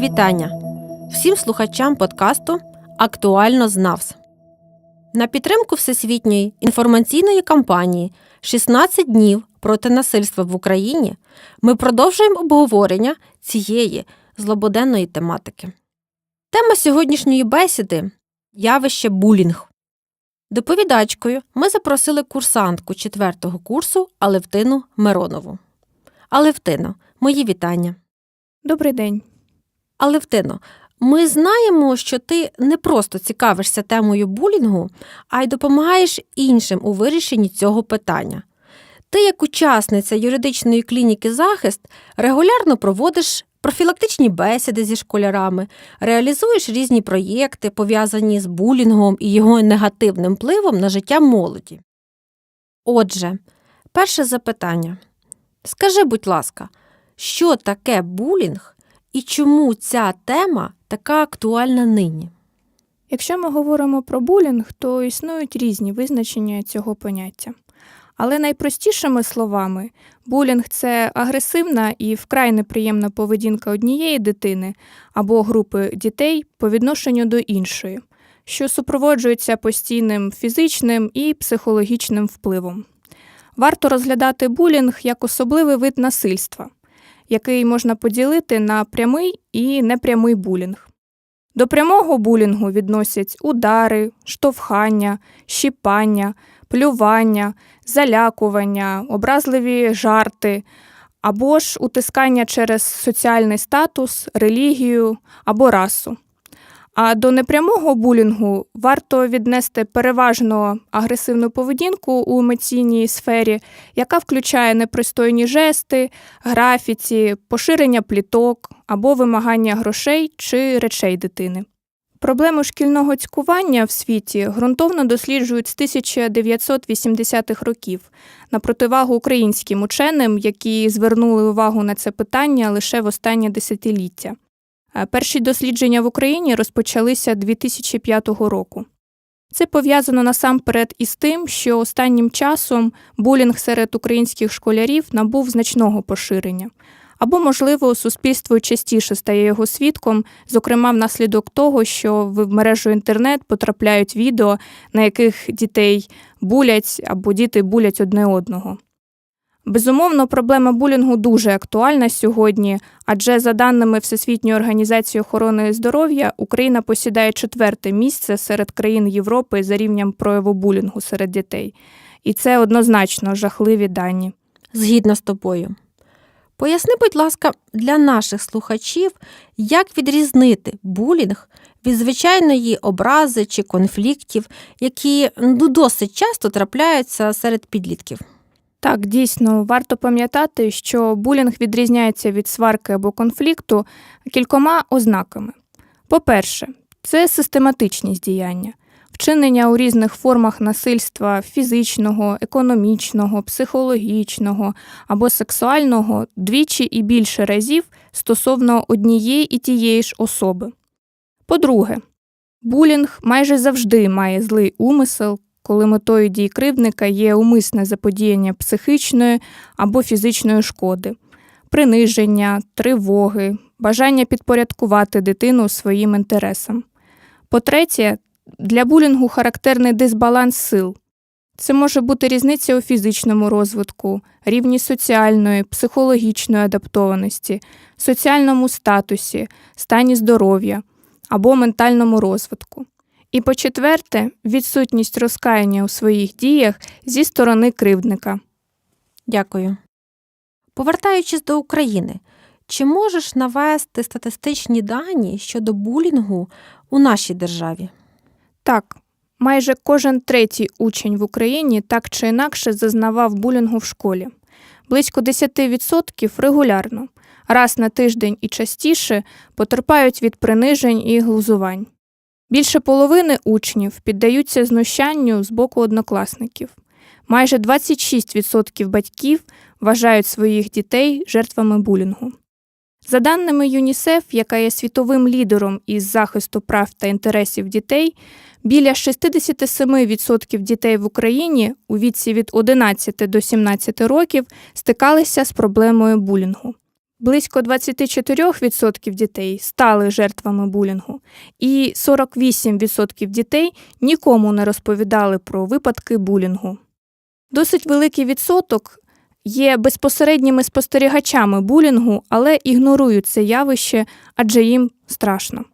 Вітання всім слухачам подкасту Актуально знавс. На підтримку Всесвітньої інформаційної кампанії «16 днів проти насильства в Україні ми продовжуємо обговорення цієї злободенної тематики. Тема сьогоднішньої бесіди явище булінг. Доповідачкою ми запросили курсантку 4 курсу Алевтину Миронову. Алевтино, мої вітання. Добрий день. Алевтино, ми знаємо, що ти не просто цікавишся темою булінгу, а й допомагаєш іншим у вирішенні цього питання. Ти, як учасниця юридичної клініки захист, регулярно проводиш профілактичні бесіди зі школярами, реалізуєш різні проєкти, пов'язані з булінгом і його негативним впливом на життя молоді. Отже, перше запитання. Скажи, будь ласка, що таке булінг і чому ця тема така актуальна нині? Якщо ми говоримо про булінг, то існують різні визначення цього поняття. Але найпростішими словами, булінг це агресивна і вкрай неприємна поведінка однієї дитини або групи дітей по відношенню до іншої, що супроводжується постійним фізичним і психологічним впливом. Варто розглядати булінг як особливий вид насильства, який можна поділити на прямий і непрямий булінг. До прямого булінгу відносять удари, штовхання, щіпання, плювання, залякування, образливі жарти або ж утискання через соціальний статус, релігію або расу. А до непрямого булінгу варто віднести переважно агресивну поведінку у емоційній сфері, яка включає непристойні жести, графіці, поширення пліток або вимагання грошей чи речей дитини. Проблему шкільного цькування в світі ґрунтовно досліджують з 1980-х років на противагу українським ученим, які звернули увагу на це питання лише в останнє десятиліття. Перші дослідження в Україні розпочалися 2005 року. Це пов'язано насамперед із тим, що останнім часом булінг серед українських школярів набув значного поширення. Або, можливо, суспільство частіше стає його свідком, зокрема внаслідок того, що в мережу інтернет потрапляють відео, на яких дітей булять або діти булять одне одного. Безумовно, проблема булінгу дуже актуальна сьогодні, адже за даними Всесвітньої організації охорони здоров'я, Україна посідає четверте місце серед країн Європи за рівнем прояву булінгу серед дітей. І це однозначно жахливі дані. Згідно з тобою. Поясни, будь ласка, для наших слухачів, як відрізнити булінг від звичайної образи чи конфліктів, які ну, досить часто трапляються серед підлітків. Так, дійсно, варто пам'ятати, що булінг відрізняється від сварки або конфлікту кількома ознаками. По-перше, це систематичність діяння, вчинення у різних формах насильства фізичного, економічного, психологічного або сексуального двічі і більше разів стосовно однієї і тієї ж особи. По-друге, булінг майже завжди має злий умисел, коли метою дій кривдника є умисне заподіяння психічної або фізичної шкоди, приниження, тривоги, бажання підпорядкувати дитину своїм інтересам. По-третє, для булінгу характерний дисбаланс сил. Це може бути різниця у фізичному розвитку, рівні соціальної, психологічної адаптованості, соціальному статусі, стані здоров'я або ментальному розвитку. І по четверте, відсутність розкаяння у своїх діях зі сторони кривдника. Дякую. Повертаючись до України, чи можеш навести статистичні дані щодо булінгу у нашій державі? Так, майже кожен третій учень в Україні так чи інакше зазнавав булінгу в школі. Близько 10% регулярно, раз на тиждень і частіше потерпають від принижень і глузувань. Більше половини учнів піддаються знущанню з боку однокласників. Майже 26% батьків вважають своїх дітей жертвами булінгу. За даними ЮНІСЕФ, яка є світовим лідером із захисту прав та інтересів дітей, біля 67% дітей в Україні у віці від 11 до 17 років стикалися з проблемою булінгу. Близько 24% дітей стали жертвами булінгу, і 48% дітей нікому не розповідали про випадки булінгу. Досить великий відсоток є безпосередніми спостерігачами булінгу, але ігнорують це явище, адже їм страшно.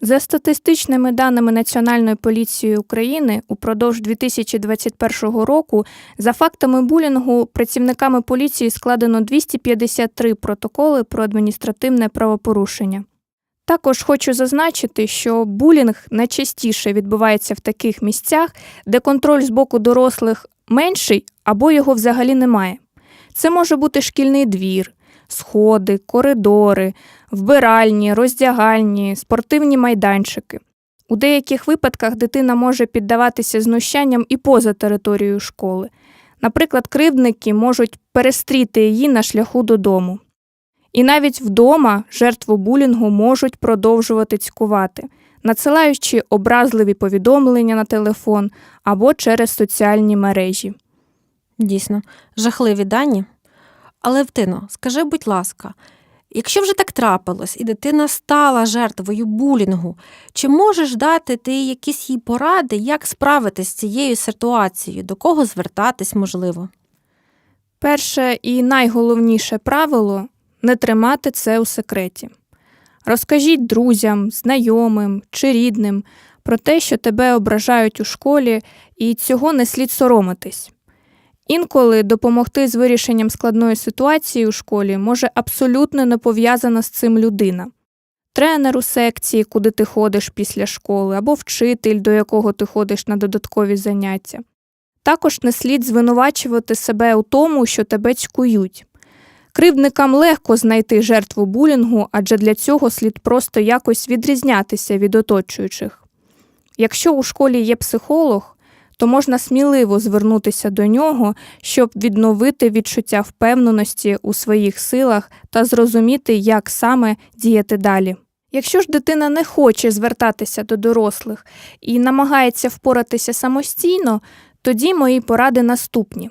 За статистичними даними Національної поліції України, упродовж 2021 року за фактами булінгу працівниками поліції складено 253 протоколи про адміністративне правопорушення. Також хочу зазначити, що булінг найчастіше відбувається в таких місцях, де контроль з боку дорослих менший або його взагалі немає. Це може бути шкільний двір, сходи, коридори, вбиральні, роздягальні, спортивні майданчики. У деяких випадках дитина може піддаватися знущанням і поза територією школи. Наприклад, кривдники можуть перестріти її на шляху додому. І навіть вдома жертву булінгу можуть продовжувати цькувати, надсилаючи образливі повідомлення на телефон або через соціальні мережі. Дійсно, жахливі дані. Але, Втино, скажи, будь ласка, якщо вже так трапилось, і дитина стала жертвою булінгу, чи можеш дати ти якісь їй поради, як справитися з цією ситуацією, до кого звертатись можливо? Перше і найголовніше правило не тримати це у секреті. Розкажіть друзям, знайомим чи рідним про те, що тебе ображають у школі, і цього не слід соромитись. Інколи допомогти з вирішенням складної ситуації у школі може абсолютно не пов'язана з цим людина. Тренер у секції, куди ти ходиш після школи, або вчитель, до якого ти ходиш на додаткові заняття. Також не слід звинувачувати себе у тому, що тебе цькують. Кривдникам легко знайти жертву булінгу, адже для цього слід просто якось відрізнятися від оточуючих. Якщо у школі є психолог, то можна сміливо звернутися до нього, щоб відновити відчуття впевненості у своїх силах та зрозуміти, як саме діяти далі. Якщо ж дитина не хоче звертатися до дорослих і намагається впоратися самостійно, тоді мої поради наступні: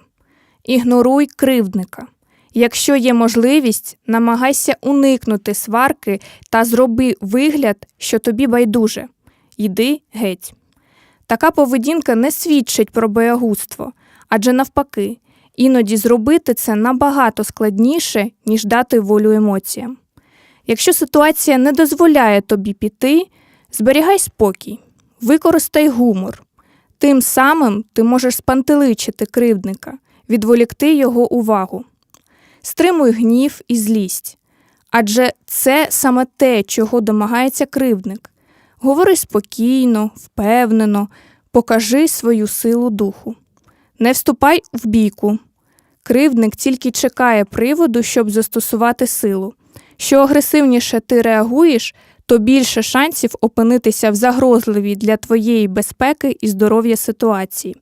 ігноруй кривдника. Якщо є можливість, намагайся уникнути сварки та зроби вигляд, що тобі байдуже. Йди геть. Така поведінка не свідчить про боягузтво, адже навпаки, іноді зробити це набагато складніше, ніж дати волю емоціям. Якщо ситуація не дозволяє тобі піти, зберігай спокій, використай гумор. Тим самим ти можеш спантеличити кривдника, відволікти його увагу. Стримуй гнів і злість. Адже це саме те, чого домагається кривдник. Говори спокійно, впевнено, покажи свою силу духу. Не вступай в бійку. Кривдник тільки чекає приводу, щоб застосувати силу. Що агресивніше ти реагуєш, то більше шансів опинитися в загрозливій для твоєї безпеки і здоров'я ситуації.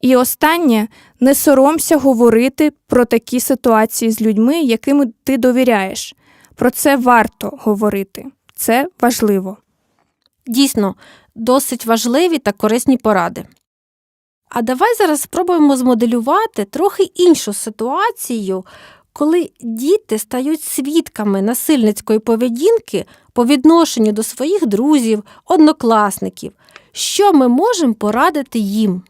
І останнє не соромся говорити про такі ситуації з людьми, якими ти довіряєш. Про це варто говорити. Це важливо. Дійсно, досить важливі та корисні поради. А давай зараз спробуємо змоделювати трохи іншу ситуацію, коли діти стають свідками насильницької поведінки по відношенню до своїх друзів, однокласників. Що ми можемо порадити їм?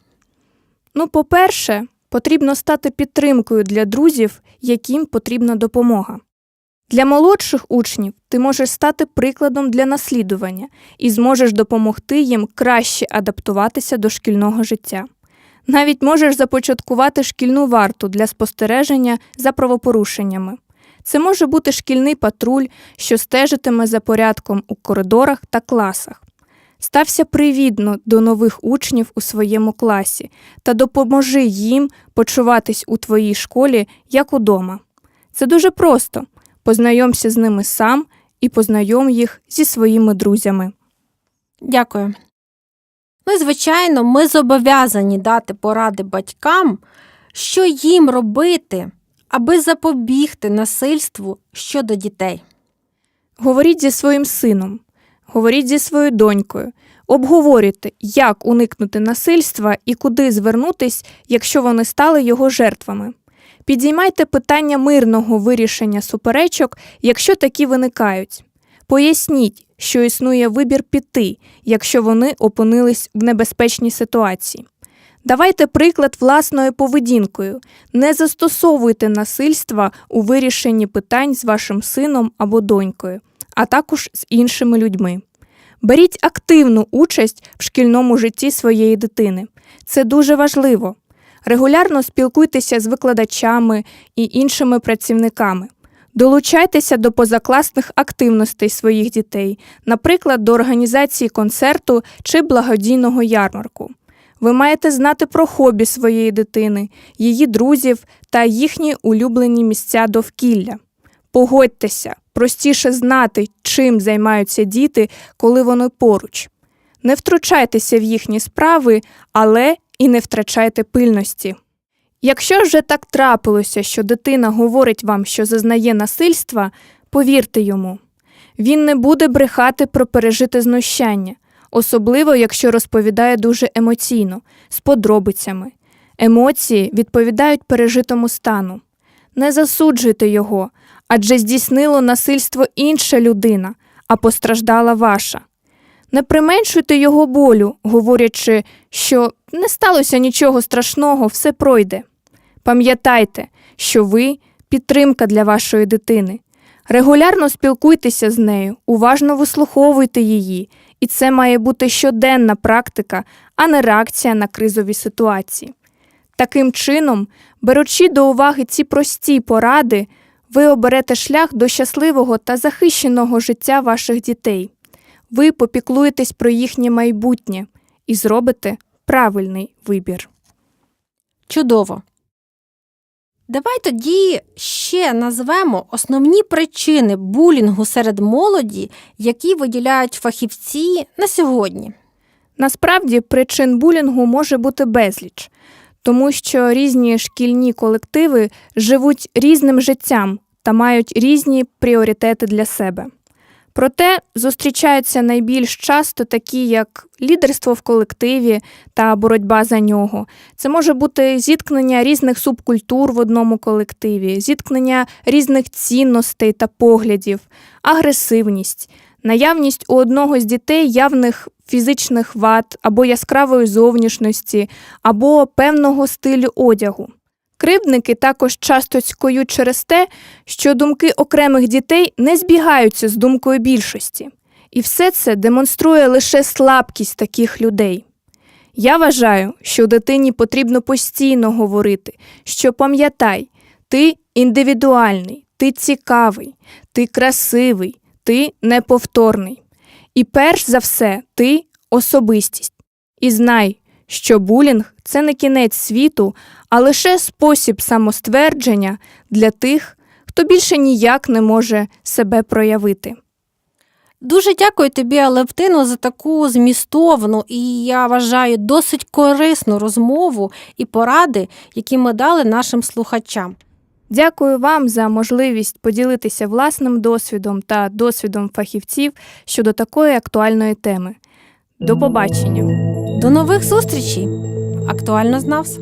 Ну, по-перше, потрібно стати підтримкою для друзів, яким потрібна допомога. Для молодших учнів ти можеш стати прикладом для наслідування і зможеш допомогти їм краще адаптуватися до шкільного життя. Навіть можеш започаткувати шкільну варту для спостереження за правопорушеннями. Це може бути шкільний патруль, що стежитиме за порядком у коридорах та класах. Стався привідно до нових учнів у своєму класі та допоможи їм почуватись у твоїй школі як удома. Це дуже просто. Познайомся з ними сам і познайом їх зі своїми друзями. Дякую. Ну звичайно, ми зобов'язані дати поради батькам, що їм робити, аби запобігти насильству щодо дітей. Говоріть зі своїм сином, говоріть зі своєю донькою, обговорюйте, як уникнути насильства і куди звернутись, якщо вони стали його жертвами. Підіймайте питання мирного вирішення суперечок, якщо такі виникають. Поясніть, що існує вибір піти, якщо вони опинились в небезпечній ситуації. Давайте приклад власною поведінкою. Не застосовуйте насильства у вирішенні питань з вашим сином або донькою, а також з іншими людьми. Беріть активну участь в шкільному житті своєї дитини. Це дуже важливо. Регулярно спілкуйтеся з викладачами і іншими працівниками. Долучайтеся до позакласних активностей своїх дітей, наприклад, до організації концерту чи благодійного ярмарку. Ви маєте знати про хобі своєї дитини, її друзів та їхні улюблені місця довкілля. Погодьтеся, простіше знати, чим займаються діти, коли вони поруч. Не втручайтеся в їхні справи, але і не втрачайте пильності. Якщо вже так трапилося, що дитина говорить вам, що зазнає насильства, повірте йому. Він не буде брехати про пережите знущання, особливо якщо розповідає дуже емоційно, з подробицями. Емоції відповідають пережитому стану. Не засуджуйте його, адже здійснило насильство інша людина, а постраждала ваша. Не применшуйте його болю, говорячи, що не сталося нічого страшного, все пройде. Пам'ятайте, що ви підтримка для вашої дитини. Регулярно спілкуйтеся з нею, уважно вислуховуйте її, і це має бути щоденна практика, а не реакція на кризові ситуації. Таким чином, беручи до уваги ці прості поради, ви оберете шлях до щасливого та захищеного життя ваших дітей. Ви попіклуєтесь про їхнє майбутнє і зробите правильний вибір. Чудово. Давай тоді ще назвемо основні причини булінгу серед молоді, які виділяють фахівці на сьогодні. Насправді причин булінгу може бути безліч, тому що різні шкільні колективи живуть різним життям та мають різні пріоритети для себе. Проте зустрічаються найбільш часто такі, як лідерство в колективі та боротьба за нього. Це може бути зіткнення різних субкультур в одному колективі, зіткнення різних цінностей та поглядів, агресивність, наявність у одного з дітей явних фізичних вад або яскравої зовнішності, або певного стилю одягу. Кривдники також часто цькують через те, що думки окремих дітей не збігаються з думкою більшості, і все це демонструє лише слабкість таких людей. Я вважаю, що дитині потрібно постійно говорити, що пам'ятай, ти індивідуальний, ти цікавий, ти красивий, ти неповторний. І перш за все, ти особистість. І знай, що булінг це не кінець світу, а лише спосіб самоствердження для тих, хто більше ніяк не може себе проявити. Дуже дякую тобі, Алевтино, за таку змістовну і я вважаю досить корисну розмову і поради, які ми дали нашим слухачам. Дякую вам за можливість поділитися власним досвідом та досвідом фахівців щодо такої актуальної теми. До побачення! До нових зустрічей! Актуально знавс!